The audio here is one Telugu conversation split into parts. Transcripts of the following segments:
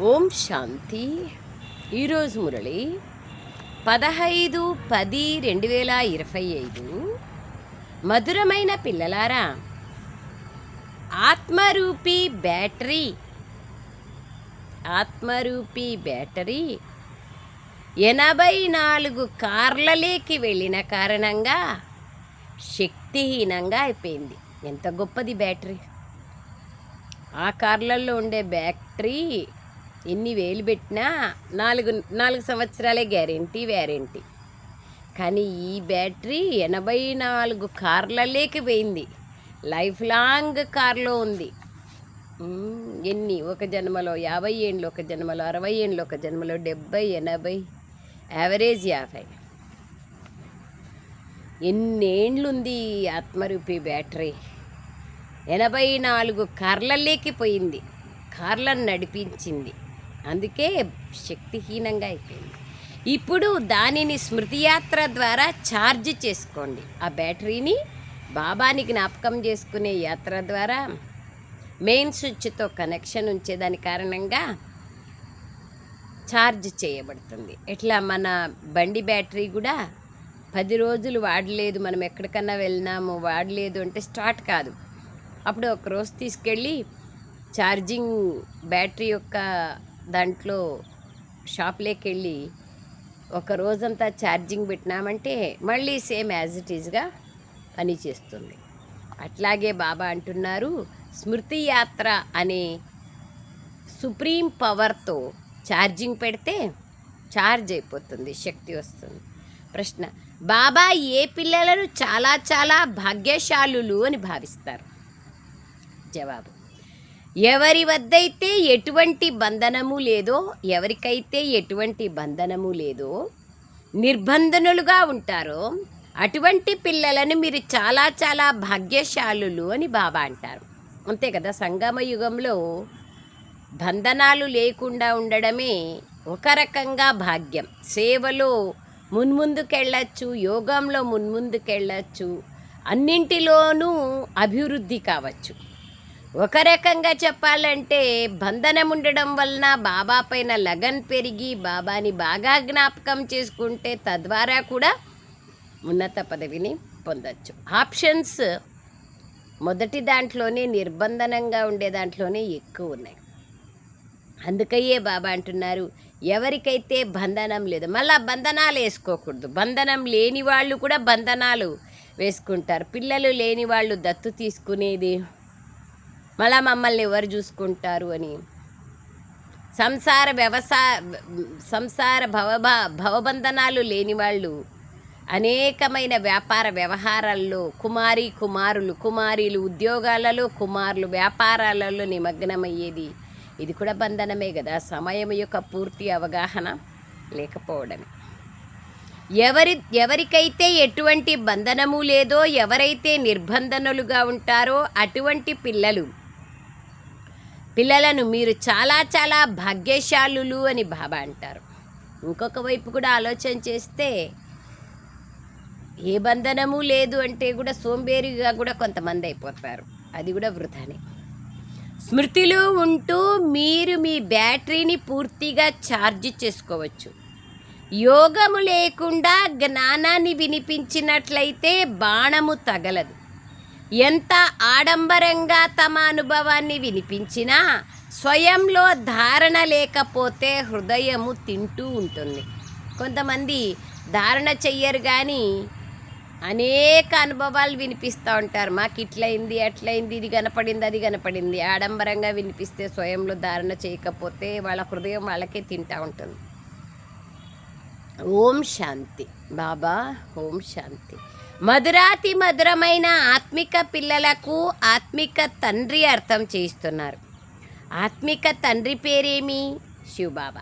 ఓం శాంతి. ఈరోజు మురళి పదహైదు పది రెండు వేల ఇరవై ఐదు. మధురమైన పిల్లలారా ఆత్మరూపీ బ్యాటరీ ఆత్మరూపీ బ్యాటరీ ఎనభై నాలుగు కార్లలేకి వెళ్ళిన కారణంగా శక్తిహీనంగా అయిపోయింది. ఎంత గొప్పది బ్యాటరీ. ఆ కార్లలో ఉండే బ్యాటరీ ఎన్ని వేలు పెట్టినా నాలుగు నాలుగు సంవత్సరాలే గ్యారెంటీ వ్యారెంటీ. కానీ ఈ బ్యాటరీ ఎనభై నాలుగు కార్లలోకి పోయింది. లైఫ్ లాంగ్ కార్లో ఉంది. ఎన్ని? ఒక జన్మలో యాభై ఏండ్లు ఒక జన్మలో అరవై ఏండ్లు ఒక జన్మలో డెబ్బై ఎనభై. యావరేజ్ యాభై. ఎన్నేండ్లుంది ఆత్మరూపి బ్యాటరీ? ఎనభై నాలుగు కార్లలోకి పోయింది. కార్లను నడిపించింది. అందుకే శక్తిహీనంగా అయిపోయింది. ఇప్పుడు దానిని స్మృతియాత్ర ద్వారా ఛార్జ్ చేసుకోండి. ఆ బ్యాటరీని బాబాని జ్ఞాపకం చేసుకునే యాత్ర ద్వారా మెయిన్ స్విచ్తో కనెక్షన్ ఉంచేదాని కారణంగా ఛార్జ్ చేయబడుతుంది. ఎట్లా? మన బండి బ్యాటరీ కూడా పది రోజులు వాడలేదు. మనం ఎక్కడికన్నా వెళ్ళినాము వాడలేదు అంటే స్టార్ట్ కాదు. అప్పుడు ఒక రోజు తీసుకెళ్ళి ఛార్జింగ్ బ్యాటరీ యొక్క దాంట్లో షాప్లోకి వెళ్ళి ఒక రోజంతా ఛార్జింగ్ పెట్టినామంటే మళ్ళీ సేమ్ యాజ్ ఇట్ ఈజ్గా పనిచేస్తుంది అట్లాగే బాబా అంటున్నారు స్మృతి యాత్ర అనే సుప్రీం పవర్తో ఛార్జింగ్ పెడితే ఛార్జ్ అయిపోతుంది శక్తి వస్తుంది. ప్రశ్న బాబా ఏ పిల్లలను చాలా చాలా భాగ్యశాలులు అని భావిస్తారు? జవాబు ఎవరి వద్దైతే ఎటువంటి బంధనము లేదో ఎవరికైతే ఎటువంటి బంధనము లేదో నిర్బంధనులుగా ఉంటారో అటువంటి పిల్లలను మీరు చాలా చాలా భాగ్యశాలులు అని బాబా అంటారు. అంతే కదా సంగమ యుగంలో బంధనాలు లేకుండా ఉండడమే ఒక రకంగా భాగ్యం. సేవలో మున్ముందుకెళ్ళచ్చు యోగంలో మున్ముందుకెళ్ళచ్చు అన్నింటిలోనూ అభివృద్ధి కావచ్చు. ఒక రకంగా చెప్పాలంటే బంధనం ఉండడం వలన బాబా పైన లగన్ పెరిగి బాబాని బాగా జ్ఞాపకం చేసుకుంటే తద్వారా కూడా ఉన్నత పదవిని పొందొచ్చు. ఆప్షన్స్ మొదటి దాంట్లోనే నిర్బంధనంగా ఉండే దాంట్లోనే ఎక్కువ ఉన్నాయి. అందుకయ్యే బాబా అంటున్నారు ఎవరికైతే బంధనం లేదు మళ్ళీ బంధనాలు వేసుకోకూడదు. బంధనం లేని వాళ్ళు కూడా బంధనాలు వేసుకుంటారు. పిల్లలు లేని వాళ్ళు దత్తు తీసుకునేది మళ్ళా మమ్మల్ని ఎవరు చూసుకుంటారు అని. సంసార వ్యవసాయ సంసార భవభ భవబంధనాలు లేని వాళ్ళు అనేకమైన వ్యాపార వ్యవహారాల్లో కుమారి కుమారులు కుమారీలు ఉద్యోగాలలో కుమారులు వ్యాపారాలలో నిమగ్నమయ్యేది. ఇది కూడా బంధనమే కదా. సమయం యొక్క పూర్తి అవగాహన లేకపోవడమే. ఎవరి ఎవరికైతే ఎటువంటి బంధనము లేదో ఎవరైతే నిర్బంధనలుగా ఉంటారో అటువంటి పిల్లలు పిల్లలను మీరు చాలా చాలా భాగ్యశాలులు అని బాబా అంటారు. ఇంకొక వైపు కూడా ఆలోచన చేస్తే ఏ బంధనము లేదు అంటే కూడా సోంబేరిగా కూడా కొంతమంది అయిపోతారు. అది కూడా వృధానే. స్మృతిలో ఉంటూ మీరు మీ బ్యాటరీని పూర్తిగా ఛార్జ్ చేసుకోవచ్చు. యోగము లేకుండా జ్ఞానాన్ని వినిపించినట్లయితే బాణము తగలదు. ఎంత ఆడంబరంగా తమ అనుభవాన్ని వినిపించినా స్వయంలో ధారణ లేకపోతే హృదయము తింటూ ఉంటుంది. కొంతమంది ధారణ చెయ్యరు కానీ అనేక అనుభవాలు వినిపిస్తూ ఉంటారు. మాకు ఇట్లయింది అట్లయింది ఇది కనపడింది అది కనపడింది. ఆడంబరంగా వినిపిస్తే స్వయంలో ధారణ చేయకపోతే వాళ్ళ హృదయం వాళ్ళకే తింటూ ఉంటుంది. ఓం శాంతి. బాబా ఓం శాంతి. మధురాతి మధురమైన ఆత్మిక పిల్లలకు ఆత్మిక తండ్రి అర్థం చేస్తున్నారు ఆత్మిక తండ్రి పేరేమి? శివబాబా.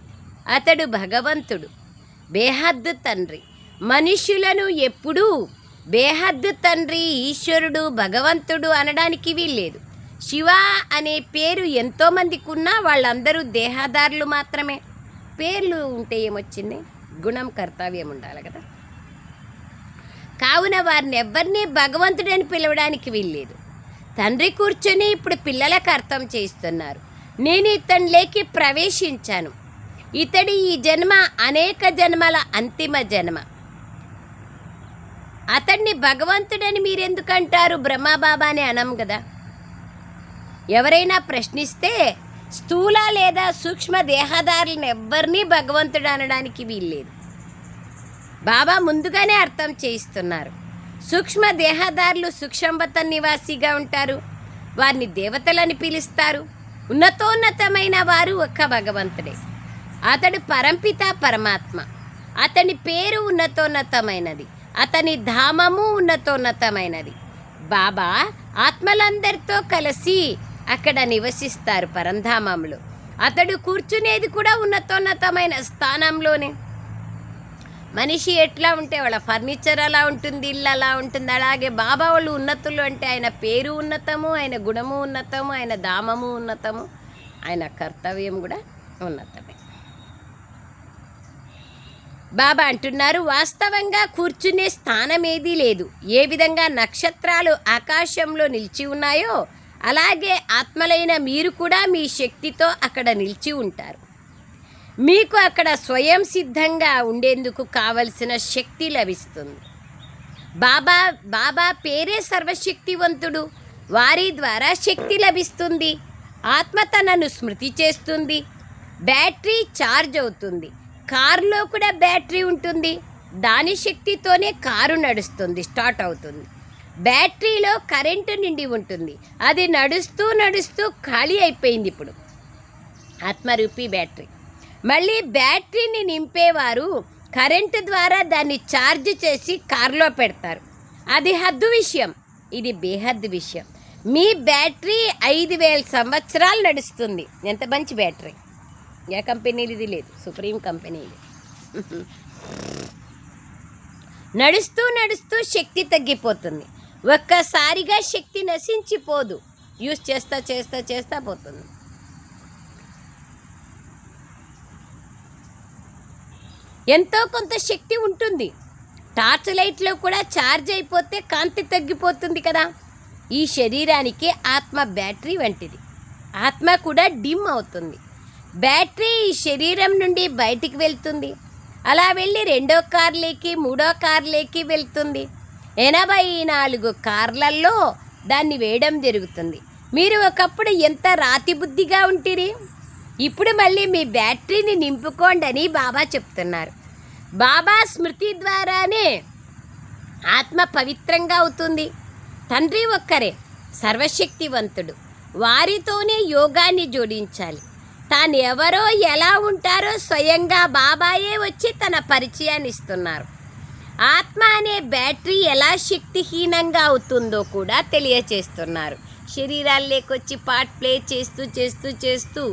అతడు భగవంతుడు బేహద్దు తండ్రి. మనుష్యులను ఎప్పుడూ బేహద్దు తండ్రి ఈశ్వరుడు భగవంతుడు అనడానికి వీల్లేదు. శివ అనే పేరు ఎంతోమందికి ఉన్నా వాళ్ళందరూ దేహదారులు మాత్రమే. పేర్లు ఉంటే ఏమొచ్చింది? గుణం కర్తవ్యం ఉండాలి కదా. కావున వారిని ఎవరిని భగవంతుడని పిలవడానికి వీల్లేదు. తండ్రి కూర్చొని ఇప్పుడు పిల్లలకు అర్థం చేస్తున్నారు నేను ఇతనిలోకి ప్రవేశించాను. ఇతడి ఈ జన్మ అనేక జన్మల అంతిమ జన్మ. అతన్ని భగవంతుడని మీరెందుకంటారు బ్రహ్మబాబాని అనం కదా ఎవరైనా ప్రశ్నిస్తే స్థూల లేదా సూక్ష్మ దేహదారులను ఎవ్వరినీ భగవంతుడు అనడానికి వీల్లేదు. బాబా ముందుగానే అర్థం చేయిస్తున్నారు. సూక్ష్మ దేహదారులు సూక్ష్మవత నివాసిగా ఉంటారు. వారిని దేవతలని పిలుస్తారు. ఉన్నతోన్నతమైన వారు ఒక్క భగవంతుడే. అతడు పరంపిత పరమాత్మ. అతని పేరు ఉన్నతోన్నతమైనది. అతని ధామము ఉన్నతోన్నతమైనది. బాబా ఆత్మలందరితో కలిసి అక్కడ నివసిస్తారు పరంధామంలో అతడు కూర్చునేది కూడా ఉన్నతోన్నతమైన స్థానంలోనే. మనిషి ఎట్లా ఉంటే వాళ్ళ ఫర్నిచర్ అలా ఉంటుంది ఇల్లు అలా ఉంటుంది. అలాగే బాబా వాళ్ళు ఉన్నతులు అంటే ఆయన పేరు ఉన్నతము ఆయన గుణము ఉన్నతము ఆయన దామము ఉన్నతము ఆయన కర్తవ్యం కూడా ఉన్నతమే. బాబా అంటున్నారు వాస్తవంగా కూర్చునే స్థానం ఏదీ లేదు. ఏ విధంగా నక్షత్రాలు ఆకాశంలో నిలిచి ఉన్నాయో అలాగే ఆత్మలైన మీరు కూడా మీ శక్తితో అక్కడ నిలిచి ఉంటారు. మీకు అక్కడ స్వయం సిద్ధంగా ఉండేందుకు కావలసిన శక్తి లభిస్తుంది. బాబా బాబా పేరే సర్వశక్తివంతుడు. వారి ద్వారా శక్తి లభిస్తుంది. ఆత్మ తనను స్మృతి చేస్తుంది. బ్యాటరీ ఛార్జ్ అవుతుంది. కారులో కూడా బ్యాటరీ ఉంటుంది. దాని శక్తితోనే కారు నడుస్తుంది స్టార్ట్ అవుతుంది. బ్యాటరీలో కరెంటు నిండి ఉంటుంది. అది నడుస్తూ నడుస్తూ ఖాళీ అయిపోయింది ఇప్పుడు. ఆత్మరూపీ బ్యాటరీ. మళ్ళీ బ్యాటరీని నింపేవారు. కరెంటు ద్వారా దాన్ని ఛార్జ్ చేసి కారులో పెడతారు. అది హద్దు విషయం. ఇది బేహద్దు విషయం. మీ బ్యాటరీ ఐదు వేల సంవత్సరాలు నడుస్తుంది. ఎంత మంచి బ్యాటరీ. ఏ కంపెనీది ఇది లేదు. సుప్రీం కంపెనీది నడుస్తూ నడుస్తూ శక్తి తగ్గిపోతుంది. ఒక్కసారిగా శక్తి నశించిపోదు. యూస్ చేస్తా చేస్తా చేస్తా పోతుంది. ఎంతో కొంత శక్తి ఉంటుంది. టార్చ్ లైట్లో కూడా ఛార్జ్ అయిపోతే కాంతి తగ్గిపోతుంది కదా. ఈ శరీరానికి ఆత్మ బ్యాటరీ వంటిది. ఆత్మ కూడా డిమ్ అవుతుంది. బ్యాటరీ ఈ శరీరం నుండి బయటికి వెళ్తుంది. అలా వెళ్ళి రెండో కార్లేకి మూడో కార్లేకి వెళ్తుంది. ఎనభై నాలుగు కార్లల్లో దాన్ని వేయడం జరుగుతుంది. మీరు ఒకప్పుడు ఎంత రాతి బుద్ధిగా ఉంటిరి? ఇప్పుడు మళ్ళీ మీ బ్యాటరీని నింపుకోండి అని బాబా చెప్తున్నారు. బాబా స్మృతి ద్వారానే ఆత్మ పవిత్రంగా అవుతుంది. తండ్రి ఒక్కరే సర్వశక్తివంతుడు. వారితోనే యోగాన్ని జోడించాలి. తాను ఎవరో ఎలా ఉంటారో స్వయంగా బాబాయే వచ్చి తన పరిచయాన్ని ఇస్తున్నారు. ఆత్మ అనే బ్యాటరీ ఎలా శక్తిహీనంగా అవుతుందో కూడా తెలియచేస్తున్నారు. శరీరాల్లోకొచ్చి పార్ట్ ప్లే చేస్తూ చేస్తూ చేస్తూ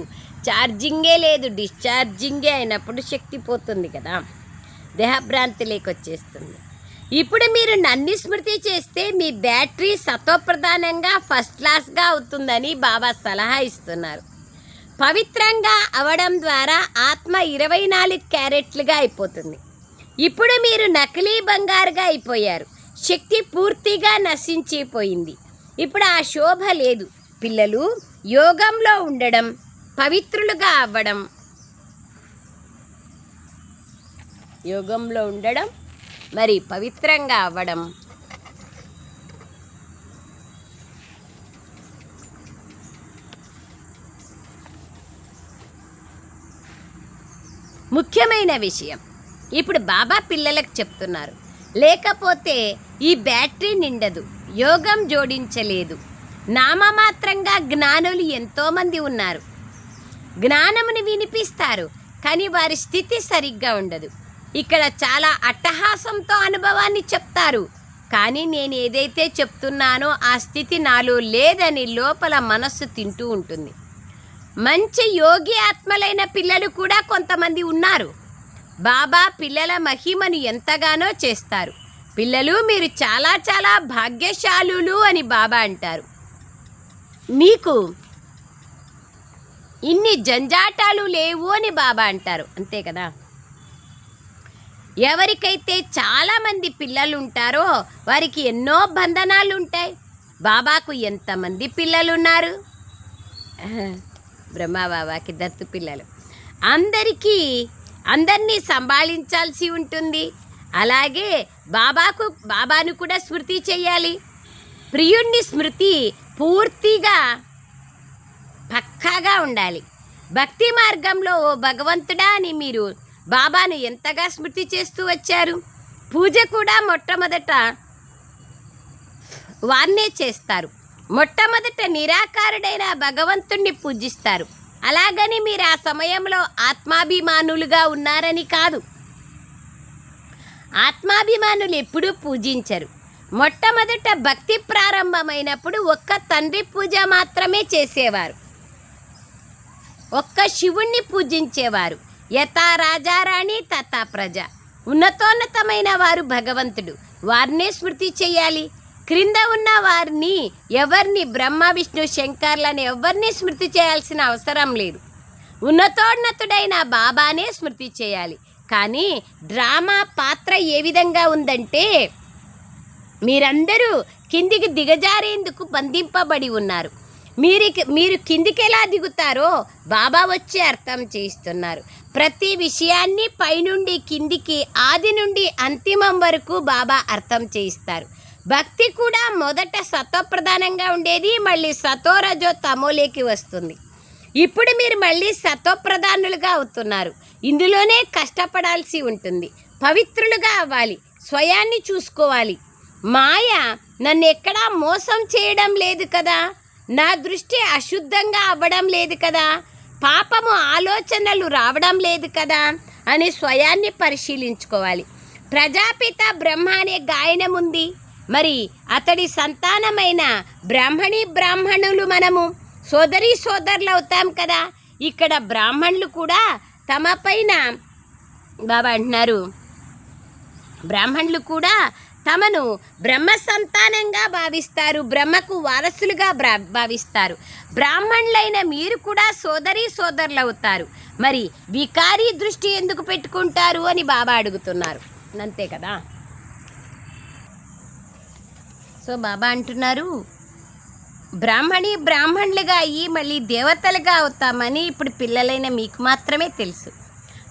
ఛార్జింగే లేదు డిశ్చార్జింగే అయినప్పుడు శక్తి పోతుంది కదా. దేహభ్రాంతి లేకొచ్చేస్తుంది. ఇప్పుడు మీరు నన్ను స్మృతి చేస్తే మీ బ్యాటరీ సత్వప్రధానంగా ఫస్ట్ క్లాస్గా అవుతుందని బాబా సలహా ఇస్తున్నారు. పవిత్రంగా అవడం ద్వారా ఆత్మ ఇరవై నాలుగు క్యారెట్లుగా అయిపోతుంది. ఇప్పుడు మీరు నకిలీ బంగారుగా అయిపోయారు. శక్తి పూర్తిగా నశించిపోయింది. ఇప్పుడు ఆ శోభ లేదు. పిల్లలు యోగంలో ఉండడం పవిత్రులుగా అవ్వడం. యోగంలో ఉండడం మరి పవిత్రంగా అవ్వడం. ముఖ్యమైన విషయం ఇప్పుడు బాబా పిల్లలకు చెప్తున్నారు. లేకపోతే ఈ బ్యాటరీ నిండదు యోగం జోడించలేదు. నామమాత్రంగా జ్ఞానులు ఎంతోమంది ఉన్నారు. జ్ఞానముని వినిపిస్తారు కానీ వారి స్థితి సరిగ్గా ఉండదు. ఇక్కడ చాలా అట్టహాసంతో అనుభవాన్ని చెప్తారు. కానీ నేను ఏదైతే చెప్తున్నానో ఆ స్థితి నాలో లేదని లోపల మనస్సు తింటూ ఉంటుంది. మంచి యోగి ఆత్మలైన పిల్లలు కూడా కొంతమంది ఉన్నారు. బాబా పిల్లల మహిమను ఎంతగానో చేస్తారు. పిల్లలు మీరు చాలా చాలా భాగ్యశాలులు అని బాబా అంటారు. మీకు ఇన్ని జంజాటాలు లేవు అని బాబా అంటారు. అంతే కదా? ఎవరికైతే చాలామంది పిల్లలు ఉంటారో వారికి ఎన్నో బంధనాలు ఉంటాయి బాబాకు ఎంతమంది పిల్లలు ఉన్నారు బ్రహ్మబాబాకి దత్తు పిల్లలు. అందరికీ అందరినీ సంభాళించాల్సి ఉంటుంది. అలాగే బాబాకు బాబాను కూడా స్మృతి చేయాలి. ప్రియుణ్ణి స్మృతి పూర్తిగా పక్కాగా ఉండాలి. భక్తి మార్గంలో ఓ భగవంతుడా అని మీరు బాబాను ఎంతగా స్మృతి చేస్తూ వచ్చారు? పూజ కూడా మొట్టమొదట వారినే చేస్తారు. మొట్టమొదట నిరాకారుడైన భగవంతుణ్ణి పూజిస్తారు. అలాగని మీరు ఆ సమయంలో ఆత్మాభిమానులుగా ఉన్నారని కాదు. ఆత్మాభిమానులు ఎప్పుడూ పూజించరు. మొట్టమొదట భక్తి ప్రారంభమైనప్పుడు ఒక్క తండ్రి పూజ మాత్రమే చేసేవారు. ఒక్క శివుణ్ణి పూజించేవారు. యథా రాజారాణి తథా ప్రజ. ఉన్నతోన్నతమైన వారు భగవంతుడు. వారినే స్మృతి చేయాలి. క్రింద ఉన్న వారిని ఎవరిని బ్రహ్మ విష్ణు శంకర్లని ఎవరిని స్మృతి చేయాల్సిన అవసరం లేదు. ఉన్నతోన్నతుడైన బాబానే స్మృతి చేయాలి. కానీ డ్రామా పాత్ర ఏ విధంగా ఉందంటే మీరందరూ కిందికి దిగజారేందుకు బంధింపబడి ఉన్నారు. మీరు మీరు కిందికి ఎలా దిగుతారో బాబా వచ్చి అర్థం చేయిస్తున్నారు. ప్రతి విషయాన్ని పైనుండి కిందికి ఆది నుండి అంతిమం వరకు బాబా అర్థం చేయిస్తారు. భక్తి కూడా మొదట సత్వప్రధానంగా ఉండేది మళ్ళీ సతోరజో తమోలేకి వస్తుంది. ఇప్పుడు మీరు మళ్ళీ సత్వప్రధానులుగా అవుతున్నారు. ఇందులోనే కష్టపడాల్సి ఉంటుంది. పవిత్రులుగా అవ్వాలి. స్వయాన్ని చూసుకోవాలి. మాయ నన్ను ఎక్కడా మోసం చేయడం లేదు కదా? నా దృష్టి అశుద్ధంగా అవ్వడం లేదు కదా. పాపము ఆలోచనలు రావడం లేదు కదా అని స్వయాన్ని పరిశీలించుకోవాలి. ప్రజాపిత బ్రహ్మ అనే గాయనం ఉంది. మరి అతడి సంతానమైన బ్రాహ్మణి బ్రాహ్మణులు మనము సోదరి సోదరులు అవుతాం కదా. ఇక్కడ బ్రాహ్మణులు కూడా తమ పైన బాబా అంటున్నారు. బ్రాహ్మణులు కూడా తమను బ్రహ్మ సంతానంగా భావిస్తారు బ్రహ్మకు వారసులుగా బ్రా భావిస్తారు. బ్రాహ్మణులైన మీరు కూడా సోదరి సోదరులు అవుతారు మరి వికారీ దృష్టి ఎందుకు పెట్టుకుంటారు అని బాబా అడుగుతున్నారు. అంతే కదా? సో బాబా అంటున్నారు బ్రాహ్మణి బ్రాహ్మణులుగా అయ్యి మళ్ళీ దేవతలుగా అవుతామని ఇప్పుడు పిల్లలైన మీకు మాత్రమే తెలుసు.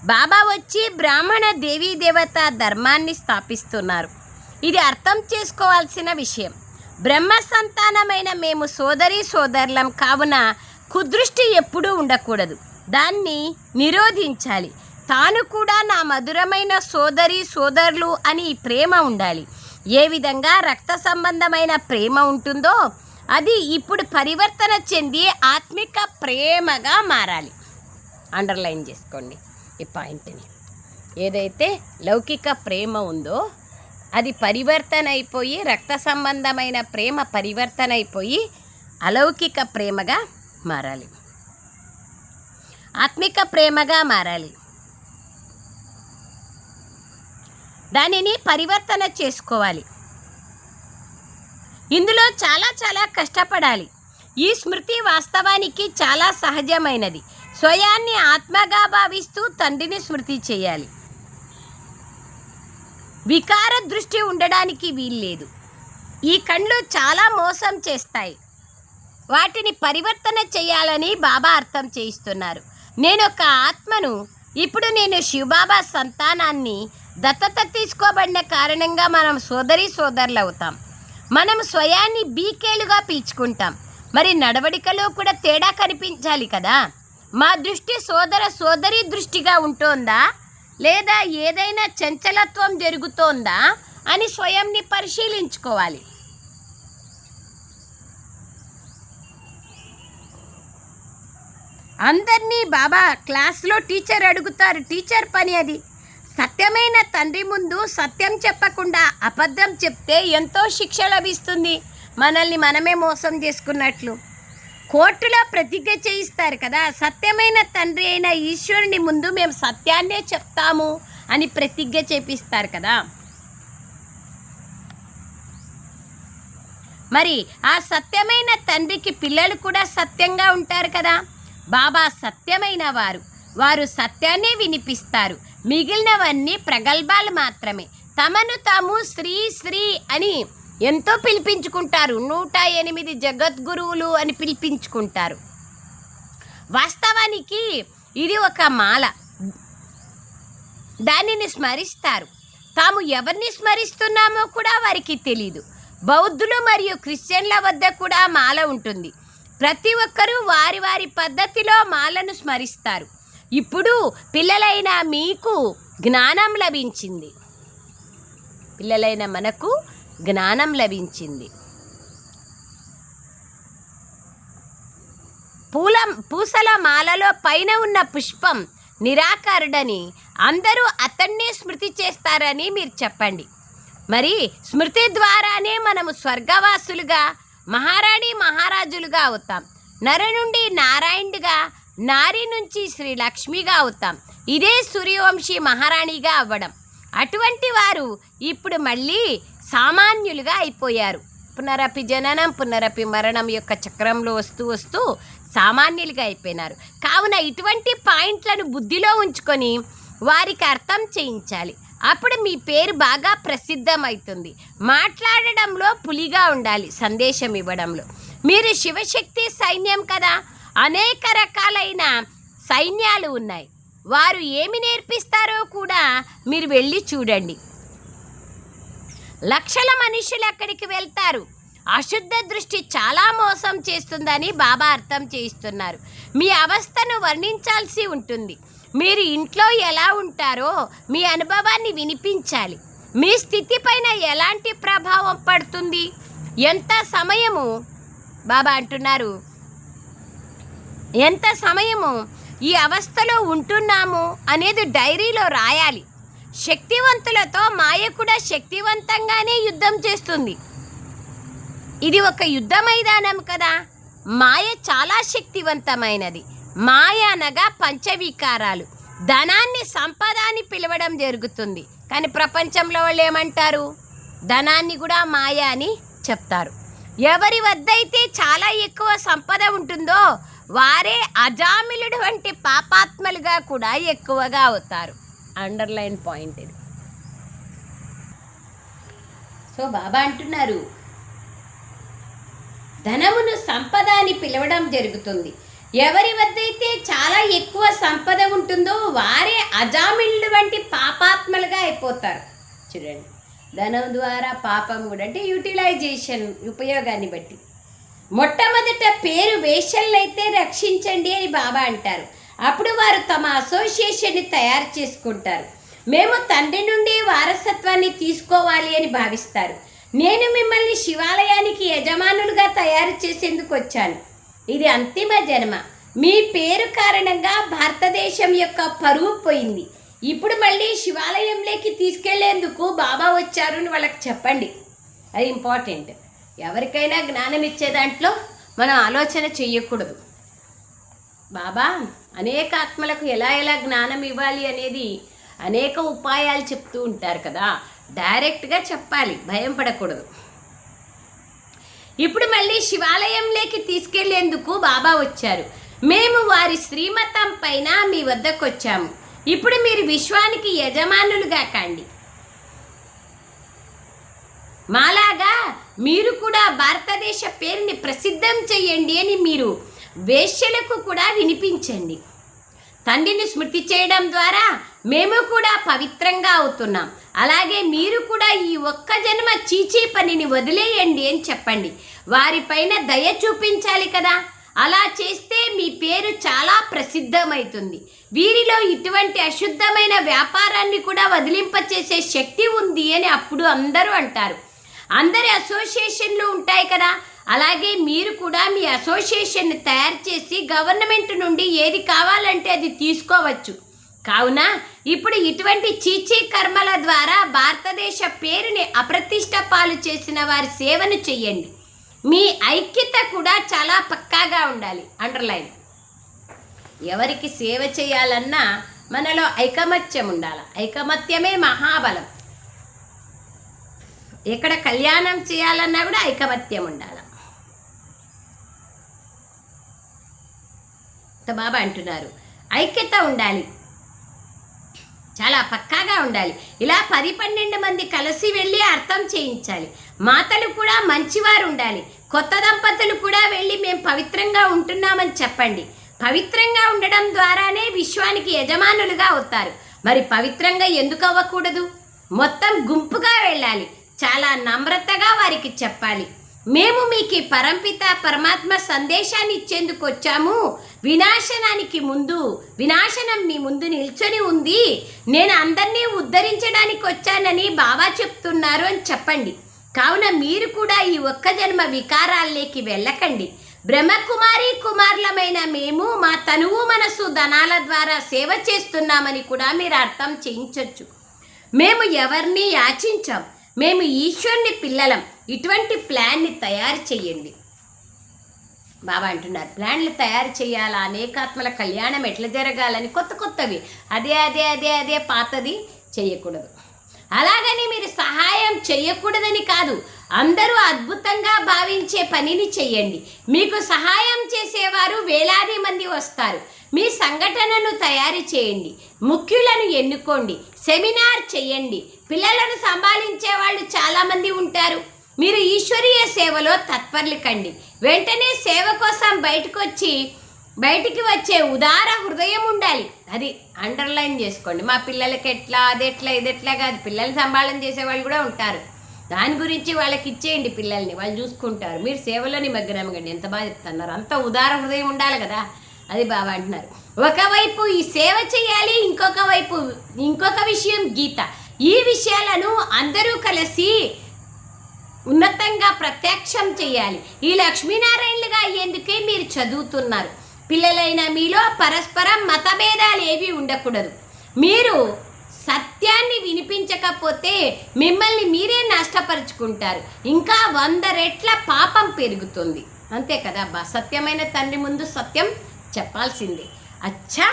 బాబా వచ్చి బ్రాహ్మణ దేవీ దేవత ధర్మాన్ని స్థాపిస్తున్నారు. ఇది అర్థం చేసుకోవాల్సిన విషయం. బ్రహ్మ సంతానమైన మేము సోదరి సోదరులం కావున కుదృష్టి ఎప్పుడూ ఉండకూడదు. దాన్ని నిరోధించాలి. తాను కూడా నా మధురమైన సోదరి సోదరులు అని ప్రేమ ఉండాలి. ఏ విధంగా రక్త సంబంధమైన ప్రేమ ఉంటుందో అది ఇప్పుడు పరివర్తన చెంది ఆత్మిక ప్రేమగా మారాలి. అండర్లైన్ చేసుకోండి ఈ పాయింట్ని. ఏదైతే లౌకిక ప్రేమ ఉందో అది పరివర్తన అయిపోయి రక్త సంబంధమైన ప్రేమ పరివర్తన అయిపోయి అలౌకిక ప్రేమగా మారాలి. ఆత్మిక ప్రేమగా మారాలి. దానిని పరివర్తన చేసుకోవాలి. ఇందులో చాలా చాలా కష్టపడాలి. ఈ స్మృతి వాస్తవానికి చాలా సహజమైనది. స్వయాన్ని ఆత్మగా భావిస్తూ తండ్రిని స్మృతి చేయాలి. వికార దృష్టి ఉండడానికి వీల్లేదు. ఈ కళ్ళు చాలా మోసం చేస్తాయి. వాటిని పరివర్తన చేయాలని బాబా అర్థం చేయిస్తున్నారు. నేను ఒక ఆత్మను ఇప్పుడు నేను శివబాబా సంతానాన్ని దత్తత తీసుకోబడిన కారణంగా మనం సోదరి సోదరులు అవుతాం. మనం స్వయాన్ని బీకేలుగా పీల్చుకుంటాం. మరి నడవడికలో కూడా తేడా కనిపించాలి కదా? మా దృష్టి సోదర సోదరి దృష్టిగా ఉంటోందా? లేదా ఏదైనా చంచలత్వం జరుగుతోందా అని స్వయంని పరిశీలించుకోవాలి. అందరినీ బాబా క్లాస్లో టీచర్ అడుగుతారు. టీచర్ పని అది. సత్యమైన తండ్రి ముందు సత్యం చెప్పకుండా అబద్ధం చెప్తే ఎంతో శిక్ష లభిస్తుంది. మనల్ని మనమే మోసం చేసుకున్నట్లు. కోర్టులో ప్రతిజ్ఞ చేయిస్తారు కదా. సత్యమైన తండ్రి అయిన ఈశ్వరుని ముందు మేము సత్యాన్నే చెప్తాము అని ప్రతిజ్ఞ చేపిస్తారు కదా. మరి ఆ సత్యమైన తండ్రికి పిల్లలు కూడా సత్యంగా ఉంటారు కదా. బాబా సత్యమైన వారు. వారు సత్యాన్ని వినిపిస్తారు. మిగిలినవన్నీ ప్రగల్భాలు మాత్రమే. తమను తాము శ్రీ శ్రీ అని ఎంతో పిలిపించుకుంటారు. నూట ఎనిమిది జగద్గురువులు అని పిలిపించుకుంటారు. వాస్తవానికి ఇది ఒక మాల. దానిని స్మరిస్తారు. తాము ఎవరిని స్మరిస్తున్నామో కూడా వారికి తెలియదు బౌద్ధులు మరియు క్రిస్టియన్ల వద్ద కూడా మాల ఉంటుంది. ప్రతి ఒక్కరూ వారి వారి పద్ధతిలో మాలను స్మరిస్తారు. ఇప్పుడు పిల్లలైన మీకు జ్ఞానం లభించింది. పిల్లలైన మనకు జ్ఞానం లభించింది. పూల పూసల మాలలో పైన ఉన్న పుష్పం నిరాకారుడని అందరూ అతన్నే స్మృతి చేస్తారని మీరు చెప్పండి. మరి స్మృతి ద్వారానే మనము స్వర్గవాసులుగా మహారాణి మహారాజులుగా అవుతాం. నర నుండి నారాయణుడిగా నారి నుంచి శ్రీ లక్ష్మిగా అవుతాం. ఇదే సూర్యవంశీ మహారాణిగా అవ్వడం. అటువంటి వారు ఇప్పుడు మళ్ళీ సామాన్యులుగా అయిపోయారు. పునరపి జననం పునరపి మరణం యొక్క చక్రంలో వస్తూ వస్తూ సామాన్యులుగా అయిపోయినారు. కావున ఇటువంటి పాయింట్లను బుద్ధిలో ఉంచుకొని వారికి అర్థం చేయించాలి. అప్పుడు మీ పేరు బాగా ప్రసిద్ధమవుతుంది మాట్లాడడంలో పులిగా ఉండాలి సందేశం ఇవ్వడంలో. మీరు శివశక్తి సైన్యం కదా? అనేక రకాలైన సైన్యాలు ఉన్నాయి. వారు ఏమి నేర్పిస్తారో కూడా మీరు వెళ్ళి చూడండి. లక్షల మనుషులు అక్కడికి వెళ్తారు. అశుద్ధ దృష్టి చాలా మోసం చేస్తుందని బాబా అర్థం చేయిస్తున్నారు. మీ అవస్థను వర్ణించాల్సి ఉంటుంది. మీరు ఇంట్లో ఎలా ఉంటారో మీ అనుభవాన్ని వినిపించాలి. మీ స్థితిపైన ఎలాంటి ప్రభావం పడుతుంది? ఎంత సమయము బాబా అంటున్నారు. ఎంత సమయము ఈ అవస్థలో ఉంటున్నాము అనేది డైరీలో రాయాలి. శక్తివంతులతో మాయ కూడా శక్తివంతంగానే యుద్ధం చేస్తుంది. ఇది ఒక యుద్ధ మైదానం కదా. మాయ చాలా శక్తివంతమైనది. మాయ అనగా పంచవికారాలు. ధనాన్ని సంపద అని పిలవడం జరుగుతుంది. కానీ ప్రపంచంలో వాళ్ళు ఏమంటారు? ధనాన్ని కూడా మాయ అని చెప్తారు. ఎవరి వద్ద అయితే చాలా ఎక్కువ సంపద ఉంటుందో వారే అజామిలుడు వంటి పాపాత్మలుగా కూడా ఎక్కువగా అవుతారు. అండర్లైన్ పాయింట్ ఇది. సో బాబా అంటున్నారు ధనమును సంపద అని పిలవడం జరుగుతుంది. ఎవరి వద్దయితే చాలా ఎక్కువ సంపద ఉంటుందో వారే అజామిళ్ళు వంటి పాపాత్మలుగా అయిపోతారు. చూడండి ధనం ద్వారా పాపం కూడా అంటే యూటిలైజేషన్ ఉపయోగాన్ని బట్టి. మొట్టమొదట పేరు వేషల్లైతే రక్షించండి అని బాబా అంటారు. అప్పుడు వారు తమ అసోసియేషన్ని తయారు చేసుకుంటారు. మేము తండ్రి నుండి వారసత్వాన్ని తీసుకోవాలి అని భావిస్తారు. నేను మిమ్మల్ని శివాలయానికి యజమానులుగా తయారు చేసేందుకు వచ్చాను. ఇది అంతిమ జన్మ. మీ పేరు కారణంగా భారతదేశం యొక్క పరువు పోయింది. ఇప్పుడు మళ్ళీ శివాలయంలోకి తీసుకెళ్ళేందుకు బాబా వచ్చారు అని వాళ్ళకి చెప్పండి. అది ఇంపార్టెంట్. ఎవరికైనా జ్ఞానం ఇచ్చే దాంట్లో మనం ఆలోచన చేయకూడదు. బాబా అనేక ఆత్మలకు ఎలా ఎలా జ్ఞానం ఇవ్వాలి అనేది అనేక ఉపాయాలు చెప్తూ ఉంటారు కదా. డైరెక్ట్గా చెప్పాలి భయం పడకూడదు. ఇప్పుడు మళ్ళీ శివాలయంలోకి తీసుకెళ్ళేందుకు బాబా వచ్చారు. మేము వారి శ్రీమతం పైన మీ వద్దకు వచ్చాము ఇప్పుడు మీరు విశ్వానికి యజమానులుగా కాండి. మాలాగా మీరు కూడా భారతదేశ పేరుని ప్రసిద్ధం చేయండి అని మీరు వేశ్యలకు కూడా వినిపించండి. తండ్రిని స్మృతి చేయడం ద్వారా మేము కూడా పవిత్రంగా అవుతున్నాం. అలాగే మీరు కూడా ఈ ఒక్క జన్మ చీచీ పనిని వదిలేయండి అని చెప్పండి. వారిపైన దయ చూపించాలి కదా. అలా చేస్తే మీ పేరు చాలా ప్రసిద్ధమవుతుంది వీరిలో ఇటువంటి అశుద్ధమైన వ్యాపారాన్ని కూడా వదిలింపచేసే శక్తి ఉంది అని అప్పుడు అందరూ అంటారు. అందరి అసోసియేషన్లు ఉంటాయి కదా. అలాగే మీరు కూడా మీ అసోసియేషన్ తయారు చేసి గవర్నమెంట్ నుండి ఏది కావాలంటే అది తీసుకోవచ్చు. కావున ఇప్పుడు ఇటువంటి చీచీ కర్మల ద్వారా భారతదేశ పేరుని అప్రతిష్ట పాలు చేసిన వారి సేవను చెయ్యండి మీ ఐక్యత కూడా చాలా పక్కాగా ఉండాలి. అండర్లైన్. ఎవరికి సేవ చేయాలన్నా మనలో ఐకమత్యం ఉండాలి. ఐకమత్యమే మహాబలం. ఎక్కడ కళ్యాణం చేయాలన్నా కూడా ఐకమత్యం ఉండాలి. బాబా అంటున్నారు. ఐక్యత ఉండాలి. చాలా పక్కాగా ఉండాలి. ఇలా పది పన్నెండు మంది కలిసి వెళ్ళి అర్థం చేయించాలి. మాతలు కూడా మంచివారు ఉండాలి. కొత్త దంపతులు కూడా వెళ్ళి మేము పవిత్రంగా ఉంటున్నామని చెప్పండి. పవిత్రంగా ఉండడం ద్వారానే విశ్వానికి యజమానులుగా అవుతారు. మరి పవిత్రంగా ఎందుకు అవ్వకూడదు? మొత్తం గుంపుగా వెళ్ళాలి. చాలా నమ్రతగా వారికి చెప్పాలి. మేము మీకు పరంపిత పరమాత్మ సందేశాన్ని ఇచ్చేందుకు వచ్చాము. వినాశనానికి ముందు వినాశనం మీ ముందు నిల్చొని ఉంది. నేను అందరినీ ఉద్ధరించడానికి వచ్చానని బాబా చెప్తున్నారు అని చెప్పండి. కావున మీరు కూడా ఈ ఒక్క జన్మ వికారాల్లోకి వెళ్ళకండి. బ్రహ్మకుమారి కుమారులమైన మేము మా తనువు మనసు ధనాల ద్వారా సేవ చేస్తున్నామని కూడా మీరు అర్థం చేయించవచ్చు మేము ఎవరిని యాచించాం మేము ఈశ్వరుని పిల్లలం. ఇటువంటి ప్లాన్ని తయారు చేయండి. బాబా అంటున్నారు ప్లాన్లు తయారు చేయాలా? అనేకాత్మల కళ్యాణం ఎట్లా జరగాలని? కొత్త కొత్తవి. అదే అదే అదే అదే పాతది చేయకూడదు. అలాగని మీరు సహాయం చేయకూడదని కాదు అందరూ అద్భుతంగా భావించే పనిని చేయండి. మీకు సహాయం చేసేవారు వేలాది మంది వస్తారు. మీ సంఘటనను తయారు చేయండి. ముఖ్యులను ఎన్నుకోండి. సెమినార్ చేయండి. పిల్లలను సంభాళించే వాళ్ళు చాలామంది ఉంటారు. మీరు ఈశ్వరీయ సేవలో తత్పరులు కండి వెంటనే సేవ కోసం బయటకు వచ్చి బయటికి వచ్చే ఉదార హృదయం ఉండాలి. అది అండర్లైన్ చేసుకోండి. మా పిల్లలకి ఎట్లా అది ఎట్లా ఇది ఎట్లా కాదు. పిల్లల్ని సంభాళన చేసే వాళ్ళు కూడా ఉంటారు. దాని గురించి వాళ్ళకి ఇచ్చేయండి పిల్లల్ని. వాళ్ళు చూసుకుంటారు. మీరు సేవలో నిమగ్నం కండి ఎంత బాగా చెప్తున్నారు. అంత ఉదార హృదయం ఉండాలి కదా. అది బాబా అంటున్నారు. ఒకవైపు ఈ సేవ చేయాలి ఇంకొక వైపు ఇంకొక విషయం గీత. ఈ విషయాలను అందరూ కలిసి ఉన్నతంగా ప్రత్యక్షం చేయాలి. ఈ లక్ష్మీనారాయణలుగా అయ్యేందుకే మీరు చదువుతున్నారు. పిల్లలైన మీలో పరస్పరం మతభేదాలు ఏవి ఉండకూడదు. మీరు సత్యాన్ని వినిపించకపోతే మిమ్మల్ని మీరే నష్టపరుచుకుంటారు. ఇంకా వంద రెట్ల పాపం పెరుగుతుంది. అంతే కదా బా సత్యమైన తండ్రి ముందు సత్యం చెప్పాల్సిందే. అచ్చా!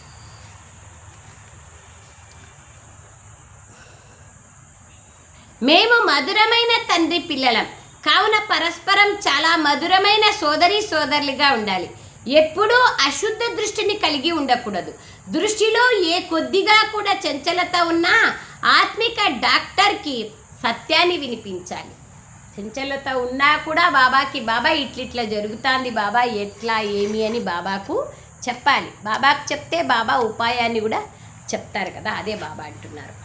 మేము మధురమైన తండ్రి పిల్లలం. కావున పరస్పరం చాలా మధురమైన సోదరి సోదరులుగా ఉండాలి. ఎప్పుడూ అశుద్ధ దృష్టిని కలిగి ఉండకూడదు. దృష్టిలో ఏ కొద్దిగా కూడా చంచలత ఉన్నా ఆత్మిక డాక్టర్కి సత్యాన్ని వినిపించాలి. చంచలత ఉన్నా కూడా బాబాకి బాబా ఇట్లిట్లా జరుగుతుంది బాబా ఎట్లా ఏమి అని బాబాకు చెప్పాలి. బాబాకు చెప్తే బాబా ఉపాయాన్ని కూడా చెప్తారు కదా అదే బాబా అంటున్నారు.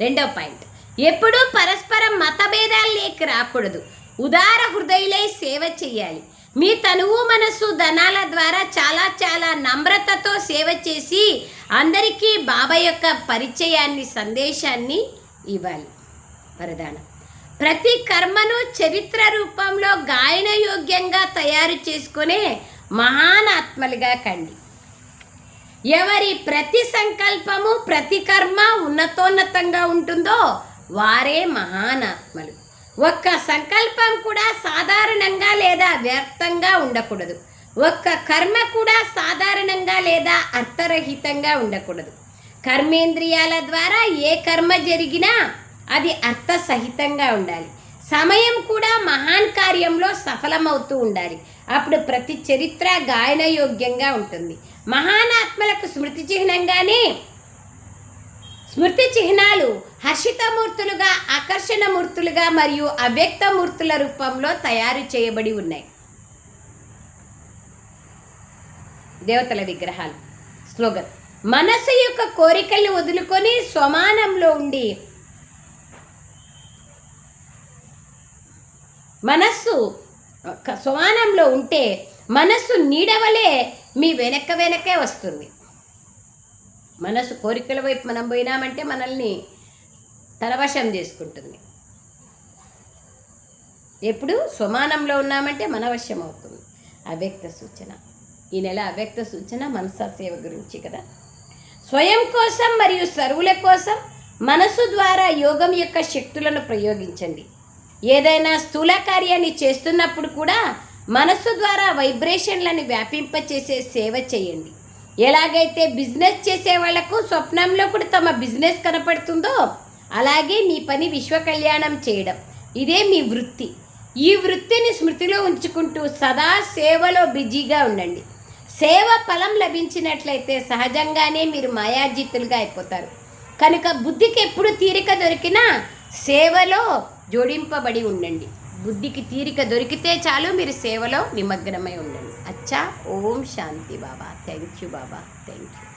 రెండో పాయింట్. ఎప్పుడూ పరస్పరం మతభేదాలు లేక రాకూడదు. ఉదార హృదయులై సేవ చేయాలి. మీ తనువు మనసు ధనాల ద్వారా చాలా చాలా నమ్రతతో సేవ చేసి అందరికీ బాబా యొక్క పరిచయాన్ని సందేశాన్ని ఇవ్వాలి. వరదానం. ప్రతి కర్మను చరిత్ర రూపంలో గాయన యోగ్యంగా తయారు చేసుకునే మహానాత్మలుగా కండి. ఎవరి ప్రతి సంకల్పము ప్రతి కర్మ ఉన్నతోన్నతంగా ఉంటుందో వారే మహానాత్మలు. ఒక్క సంకల్పం కూడా సాధారణంగా లేదా వ్యర్థంగా ఉండకూడదు. ఒక్క కర్మ కూడా సాధారణంగా లేదా అర్థరహితంగా ఉండకూడదు. కర్మేంద్రియాల ద్వారా ఏ కర్మ జరిగినా అది అర్థసహితంగా ఉండాలి. సమయం కూడా మహాన్ కార్యంలో సఫలమవుతూ ఉండాలి. అప్పుడు ప్రతి చరిత్ర గాయనయోగ్యంగా ఉంటుంది. మహానాత్మలకు స్మృతి చిహ్నంగానే స్మృతి చిహ్నాలు హర్షితమూర్తులుగా ఆకర్షణమూర్తులుగా మరియు అవ్యక్తమూర్తుల రూపంలో తయారు చేయబడి ఉన్నాయి. దేవతల విగ్రహాలు. స్లోగన్. మనసు యొక్క కోరికల్ని వదులుకొని స్వమానంలో ఉండి మనస్సు ఒక ఉంటే మనస్సు నీడవలే మీ వెనక వెనకే వస్తుంది. మనసు కోరికల వైపు మనం పోయినామంటే మనల్ని తలవశం చేసుకుంటుంది. ఎప్పుడు స్వమానంలో ఉన్నామంటే మన వశం అవుతుంది. అవ్యక్త సూచన. ఈ నెల అవ్యక్త సూచన మనసా సేవ గురించి కదా. స్వయం కోసం మరియు సరువుల కోసం మనసు ద్వారా యోగం యొక్క శక్తులను ప్రయోగించండి. ఏదైనా స్థూల కార్యాన్ని చేస్తున్నప్పుడు కూడా మనసు ద్వారా వైబ్రేషన్లను వ్యాపింపచేసే సేవ చేయండి. ఎలాగైతే బిజినెస్ చేసే వాళ్ళకు స్వప్నంలో కూడా తమ బిజినెస్ కనపడుతుందో అలాగే మీ పని విశ్వ కళ్యాణం చేయడం. ఇదే మీ వృత్తి. ఈ వృత్తిని స్మృతిలో ఉంచుకుంటూ సదా సేవలో బిజీగా ఉండండి. సేవ ఫలం లభించినట్లయితే సహజంగానే మీరు మాయాజితులుగా అయిపోతారు. కనుక బుద్ధికి ఎప్పుడు తీరిక దొరికినా సేవలో జోడింపబడి ఉండండి. బుద్ధికి తీరిక దొరికితే చాలు మీరు సేవలో నిమగ్నమై ఉండండి. అచ్చా ఓం శాంతి Baba. Thank you Baba. Thank you.